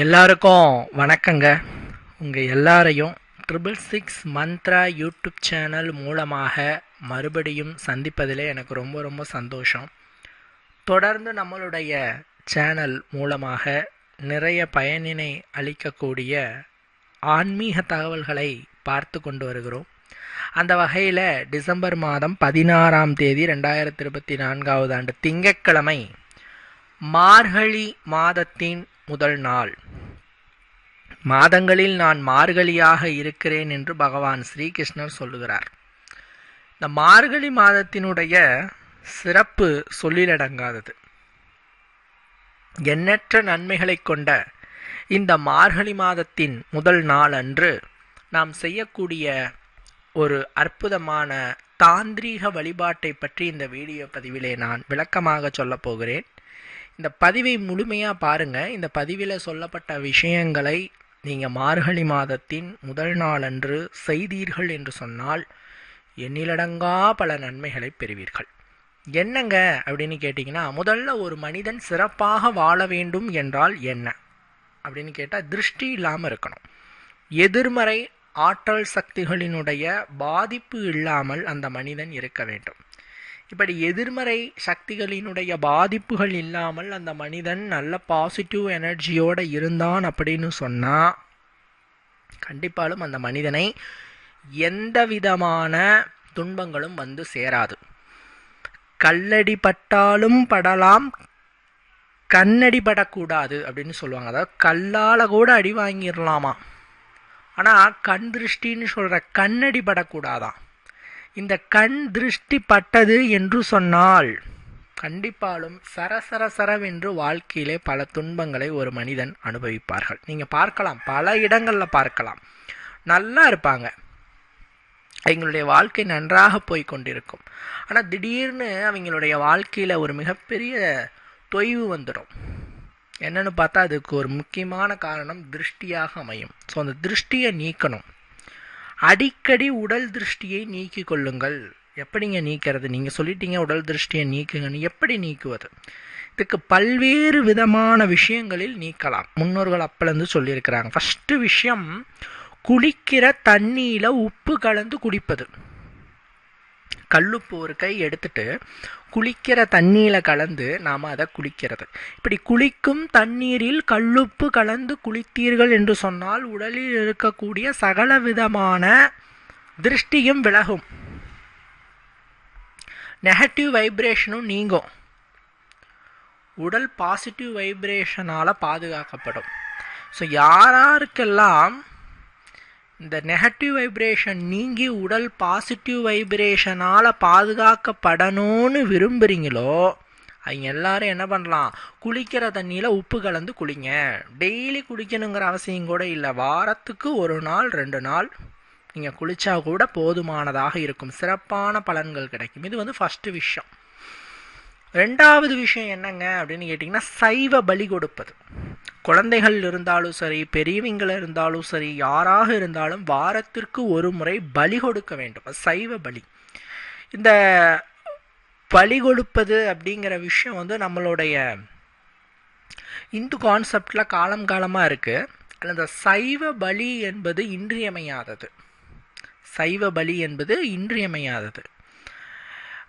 எல்லாருக்கும் வணக்கங்க. உங்கள் எல்லாரையும் triple six Mantra YouTube channel மூலமாக மறுபடியும் சந்திப்பதில் எனக்கு ரொம்ப ரொம்ப சந்தோஷம். தொடர்ந்து நம்மளுடைய சேனல் மூலமாக நிறைய பயனினை அளிக்கக்கூடிய ஆன்மீக தகவல்களை பார்த்து கொண்டு வருகிறோம். அந்த வகையில் டிசம்பர் மாதம் பதினாறாம் தேதி ரெண்டாயிரத்தி இருபத்தி நான்காவது ஆண்டு திங்கட்கிழமை மார்கழி மாதத்தின் முதல் நாள். மாதங்களில் நான் மார்கழியாக இருக்கிறேன் என்று பகவான் ஸ்ரீகிருஷ்ணர் சொல்லுகிறார். இந்த மார்கழி மாதத்தினுடைய சிறப்பு சொல்லிலடங்காதது. எண்ணற்ற நன்மைகளை கொண்ட இந்த மார்கழி மாதத்தின் முதல் நாள் அன்று நாம் செய்யக்கூடிய ஒரு அற்புதமான தாந்திரீக வழிபாட்டை பற்றி இந்த வீடியோ பதிவிலே நான் விளக்கமாக சொல்லப் போகிறேன். இந்த பதிவை முழுமையாக பாருங்கள் இந்த பதிவில் சொல்லப்பட்ட விஷயங்களை நீங்கள் மார்கழி மாதத்தின் முதல் நாளன்று செய்தீர்கள் என்று சொன்னால் எண்ணிலடங்கா பல நன்மைகளை பெறுவீர்கள். என்னங்க அப்படின்னு கேட்டிங்கன்னா முதல்ல ஒரு மனிதன் சிறப்பாக வாழ வேண்டும் என்றால் என்ன? அப்படின்னு கேட்டால் திருஷ்டி இல்லாமல் இருக்கணும். எதிர்மறை ஆற்றல் சக்திகளினுடைய பாதிப்பு இல்லாமல் அந்த மனிதன் இருக்க வேண்டும். இப்படி எதிர்மறை சக்திகளினுடைய பாதிப்புகள் இல்லாமல் அந்த மனிதன் நல்ல பாசிட்டிவ் எனர்ஜியோடு இருந்தான் அப்படின்னு சொன்னால் கண்டிப்பாலும் அந்த மனிதனை எந்த விதமான துன்பங்களும் வந்து சேராது. கல்லடி பட்டாலும் படலாம் கண்ணடி படக்கூடாது அப்படின்னு சொல்லுவாங்க. அதாவது கல்லால் கூட அடி வாங்கிடலாமா? ஆனால் கண் திருஷ்டின்னு சொல்கிற கண்ணடி படக்கூடாதான். இந்த கண் திருஷ்டி பட்டது என்று சொன்னால் கண்டிப்பாலும் சரசர சரவென்று வாழ்க்கையிலே பல துன்பங்களை ஒரு மனிதன் அனுபவிப்பார்கள். நீங்கள் பார்க்கலாம் பல இடங்களில் பார்க்கலாம். நல்லா இருப்பாங்க. அவங்களுடைய வாழ்க்கை நன்றாக போய் கொண்டிருக்கும். ஆனால் திடீர்னு அவங்களுடைய வாழ்க்கையில் ஒரு மிகப்பெரிய தொய்வு வந்துடும். என்னன்னு பார்த்தா அதுக்கு ஒரு முக்கியமான காரணம் திருஷ்டியாக அமையும். ஸோ அந்த திருஷ்டியை நீக்கணும். அடிக்கடி உடல் திருஷ்டியை நீக்கிக் கொள்ளுங்கள். எப்படிங்க நீக்கிறது? நீங்கள் சொல்லிட்டீங்க உடல் திருஷ்டியை நீக்குங்கன்னு. எப்படி நீக்குவது? இதுக்கு பல்வேறு விதமான விஷயங்களில் நீக்கலாம். முன்னோர்கள் அப்பலேருந்து சொல்லியிருக்கிறாங்க. ஃபஸ்ட்டு விஷயம் குளிக்கிற தண்ணியில் உப்பு கலந்து குடிப்பது. கல்லுப்பு ஒரு கை எடுத்துட்டு குளிக்கிற தண்ணியில் கலந்து நாம் அதை குளிக்கிறது. இப்படி குளிக்கும் தண்ணீரில் கல்லுப்பு கலந்து குளித்தீர்கள் என்று சொன்னால் உடலில் இருக்கக்கூடிய சகல விதமான திருஷ்டியும் விலகும். நெகட்டிவ் வைப்ரேஷனும் நீங்கும். உடல் பாசிட்டிவ் வைப்ரேஷனால் பாதுகாக்கப்படும். ஸோ யாராருக்கெல்லாம் இந்த நெகட்டிவ் வைப்ரேஷன் நீங்கி உடல் பாசிட்டிவ் வைப்ரேஷனால் பாதுகாக்கப்படணும்னு விரும்புகிறீங்களோ அவங்க எல்லாரும் என்ன பண்ணலாம்? குளிக்கிற தண்ணியில் உப்பு கலந்து குளிங்க. டெய்லி குளிக்கணுங்கிற அவசியம் கூட இல்லை. வாரத்துக்கு ஒரு நாள் ரெண்டு நாள் நீங்கள் குளித்தா கூட போதுமானதாக இருக்கும். சிறப்பான பலன்கள் கிடைக்கும். இது வந்து ஃபஸ்ட்டு விஷயம். ரெண்டாவது விஷயம் என்னங்க அப்படின்னு கேட்டிங்கன்னா சைவ பலி கொடுப்பது. குழந்தைகள் இருந்தாலும் சரி பெரியவங்கள இருந்தாலும் சரி யாராக இருந்தாலும் வாரத்திற்கு ஒரு முறை பலி கொடுக்க வேண்டும். சைவ பலி. இந்த பலி கொடுப்பது அப்படிங்கிற விஷயம் வந்து நம்மளுடைய இந்து கான்செப்டில் காலம் காலமாக இருக்குது அந்த சைவ பலி என்பது இன்றியமையாதது. சைவ பலி என்பது இன்றியமையாதது.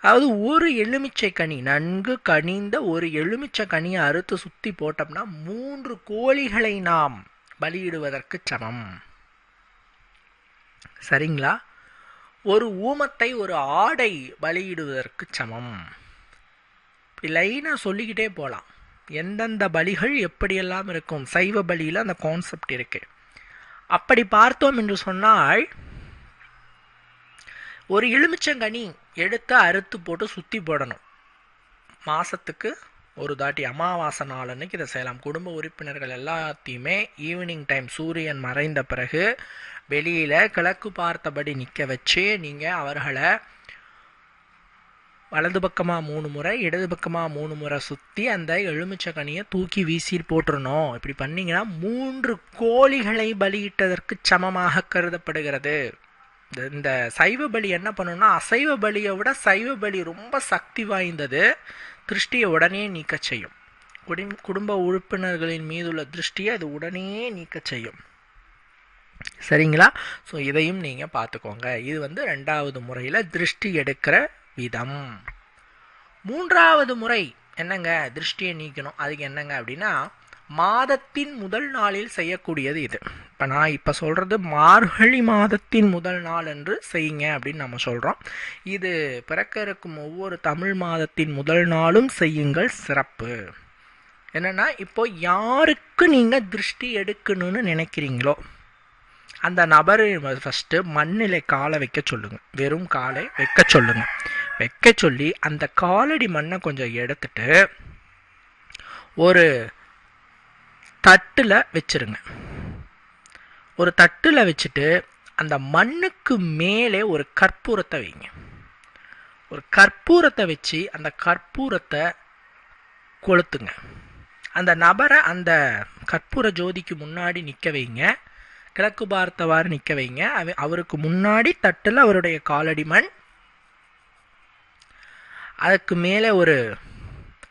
அதாவது ஒரு எலுமிச்சை கனி நன்கு கனிந்த ஒரு எலுமிச்சை கனியை அறுத்து சுற்றி போட்டோம்னா மூன்று கோழிகளை நாம் பலியிடுவதற்கு சமம். சரிங்களா? ஒரு ஊமத்தை ஒரு ஆடை பலியிடுவதற்கு சமம். இப்படி லைனாக சொல்லிக்கிட்டே போகலாம் எந்தெந்த பலிகள் எப்படியெல்லாம் இருக்கும்? சைவ பலியில் அந்த கான்செப்ட் இருக்கு. அப்படி பார்த்தோம் என்று சொன்னால் ஒரு எலுமிச்சங்கனி எடுத்து அறுத்து போட்டு சுற்றி போடணும். மாதத்துக்கு ஒரு தாட்டி அமாவாசை நாள் அன்னைக்கு இதை செய்யலாம். குடும்ப உறுப்பினர்கள் எல்லாத்தையுமே ஈவினிங் டைம் சூரியன் மறைந்த பிறகு வெளியில் கிழக்கு பார்த்தபடி நிற்க வச்சு நீங்கள் அவர்களை வலது பக்கமாக மூணு முறை இடது பக்கமாக மூணு முறை சுற்றி அந்த எலுமிச்சை கனியை தூக்கி வீசி போட்டுறணும். இப்படி பண்ணிங்கன்னா மூன்று கோழிகளை பலியிட்டதற்கு சமமாக கருதப்படுகிறது. இந்த சைவ பலி என்ன பண்ணுன்னா அசைவ பலியை விட சைவ பலி ரொம்ப சக்தி வாய்ந்தது. திருஷ்டியை உடனே நீக்க செய்யும். குடி குடும்ப உறுப்பினர்களின் மீதுள்ள திருஷ்டியை அது உடனே நீக்க செய்யும். சரிங்களா? ஸோ இதையும் நீங்கள் பார்த்துக்கோங்க. இது வந்து ரெண்டாவது முறையில் திருஷ்டி எடுக்கிற விதம். மூன்றாவது முறை என்னங்க? திருஷ்டியை நீக்கணும். அதுக்கு என்னங்க அப்படின்னா மாதத்தின் முதல் நாளில் செய்யக்கூடியது இது. இப்போ நான் இப்போ சொல்கிறது மார்கழி மாதத்தின் முதல் நாள் என்று செய்யுங்க அப்படின்னு நம்ம சொல்கிறோம் இது பிறக்க இருக்கும் ஒவ்வொரு தமிழ் மாதத்தின் முதல் நாளும் செய்யுங்கள் சிறப்பு. என்னென்னா இப்போ யாருக்கு நீங்கள் திருஷ்டி எடுக்கணும்னு நினைக்கிறீங்களோ அந்த நபர் ஃபஸ்ட்டு மண்ணில் காலை வைக்க சொல்லுங்கள் வெறும் காலை வைக்க சொல்லுங்கள் வைக்க சொல்லி அந்த காலடி மண்ணை கொஞ்சம் எடுத்துட்டு ஒரு தட்டில் வச்சிருங்க. ஒரு தட்டில் வச்சுட்டு அந்த மண்ணுக்கு மேலே ஒரு கற்பூரத்தை வைங்க. ஒரு கற்பூரத்தை வச்சு அந்த கற்பூரத்தை கொளுத்துங்க. அந்த நபரை அந்த கற்பூர ஜோதிக்கு முன்னாடி நிற்க வைங்க. கிழக்கு பார்த்தவாறு நிற்க வைங்க. அவ அவருக்கு முன்னாடி தட்டில் அவருடைய காலடி மண். அதுக்கு மேலே ஒரு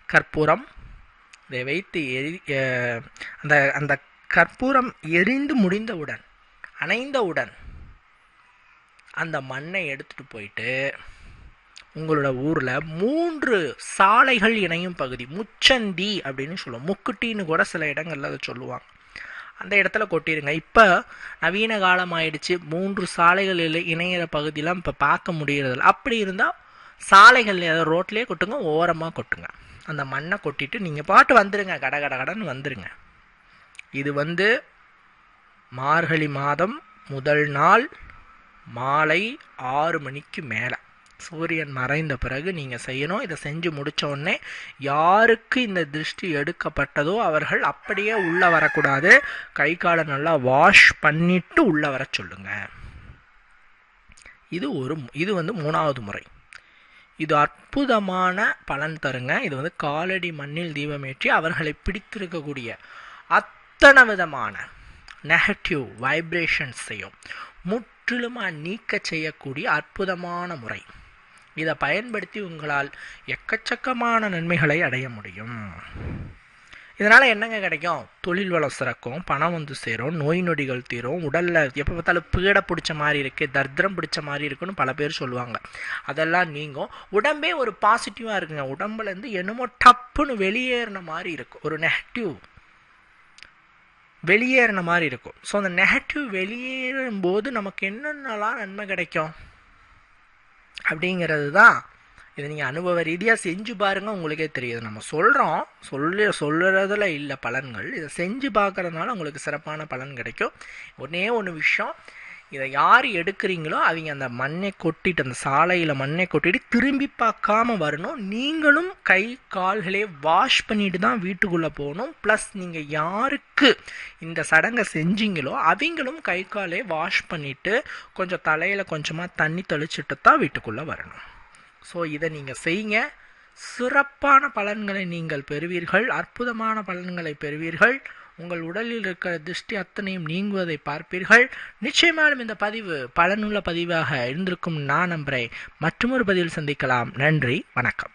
கற்பூரம். இதை வைத்து எரி அந்த அந்த கற்பூரம் எரிந்து முடிந்தவுடன் அணைந்தவுடன் அந்த மண்ணை எடுத்துட்டு போயிட்டு உங்களோட ஊரில் மூன்று சாலைகள் இணையும் பகுதி முச்சந்தி அப்படின்னு சொல்லுவோம். முக்குட்டின்னு கூட சில இடங்கள்ல அதை சொல்லுவாங்க. அந்த இடத்துல கொட்டிடுங்க இப்போ நவீன காலம் ஆயிடுச்சு மூன்று சாலைகள் இணையிற பகுதியெலாம் இப்போ பார்க்க முடியறதில்ல. அப்படி இருந்தால் சாலைகள் ரோட்லேயே கொட்டுங்க ஓரமாக கொட்டுங்க. அந்த மண்ணை கொட்டிட்டு நீங்கள் பாட்டு வந்துடுங்க கட கட கடன்னு வந்துடுங்க இது வந்து மார்கழி மாதம் முதல் நாள் மாலை ஆறு மணிக்கு மேலே. சூரியன் மறைந்த பிறகு நீங்கள் செய்யணும். இதை செஞ்சு முடித்தோடனே யாருக்கு இந்த திருஷ்டி எடுக்கப்பட்டதோ அவர்கள் அப்படியே உள்ளே வரக்கூடாது. கை காலை நல்லா வாஷ் பண்ணிட்டு உள்ளே வர சொல்லுங்கள் இது ஒரு இது வந்து மூணாவது முறை. இது அற்புதமான பலன் தருங்க. இது வந்து காலடி மண்ணில் தீபமேற்றி அவர்களை பிடித்திருக்கக்கூடிய அத்தனை விதமான நெகட்டிவ் வைப்ரேஷன்ஸையும் முற்றிலுமாக நீக்க செய்யக்கூடிய அற்புதமான முறை. இதை பயன்படுத்தி உங்களால் எக்கச்சக்கமான நன்மைகளை அடைய முடியும். இதனால் என்னங்க கிடைக்கும்? தொழில் வளம் சிறக்கும் பணம் வந்து சேரும் நோய் நொடிகள் தீரும் உடலில் எப்போ பார்த்தாலும் பீடை பிடிச்ச மாதிரி இருக்குது தர்திரம் பிடிச்ச மாதிரி இருக்குன்னு பல பேர் சொல்லுவாங்க. அதெல்லாம் நீங்கும். உடம்பே ஒரு பாசிட்டிவாக இருக்குங்க. உடம்புலேருந்து என்னமோ டப்புன்னு வெளியேறின மாதிரி இருக்கும். ஒரு நெகட்டிவ் வெளியேறின மாதிரி இருக்கும். ஸோ அந்த நெகட்டிவ் வெளியேறும் போது நமக்கு என்னென்னலாம் நன்மை கிடைக்கும்? அப்படிங்கிறது தான் இதை நீங்கள் அனுபவ ரீதியாக செஞ்சு பாருங்கள் உங்களுக்கே தெரியுது நம்ம சொல்கிறோம் சொல்லி சொல்கிறதுல இல்லை பலன்கள். இதை செஞ்சு பார்க்குறதுனால உங்களுக்கு சிறப்பான பலன் கிடைக்கும். ஒன்றே ஒன்று விஷயம் இதை யார் எடுக்கிறீங்களோ அவங்க அந்த மண்ணை கொட்டிட்டு அந்த சாலையில் மண்ணை கொட்டிட்டு திரும்பி பார்க்காம வரணும். நீங்களும் கை கால்களே வாஷ் பண்ணிட்டு தான் வீட்டுக்குள்ளே போகணும். ப்ளஸ் நீங்கள் யாருக்கு இந்த சடங்கை செஞ்சீங்களோ அவங்களும் கை காலே வாஷ் பண்ணிவிட்டு கொஞ்சம் தலையில் கொஞ்சமாக தண்ணி தெளிச்சிட்டு தான் வீட்டுக்குள்ளே வரணும். ஸோ இதை நீங்கள் செய்யுங்க. சிறப்பான பலன்களை நீங்கள் பெறுவீர்கள். அற்புதமான பலன்களை பெறுவீர்கள். உங்கள் உடலில் இருக்கிற திருஷ்டி அத்தனையும் நீங்குவதை பார்ப்பீர்கள். நிச்சயமாலும் இந்த பதிவு பலனுள்ள பதிவாக இருந்திருக்கும் நான் நம்புகிறேன் மற்றொரு பதிவில் சந்திக்கலாம். நன்றி. வணக்கம்.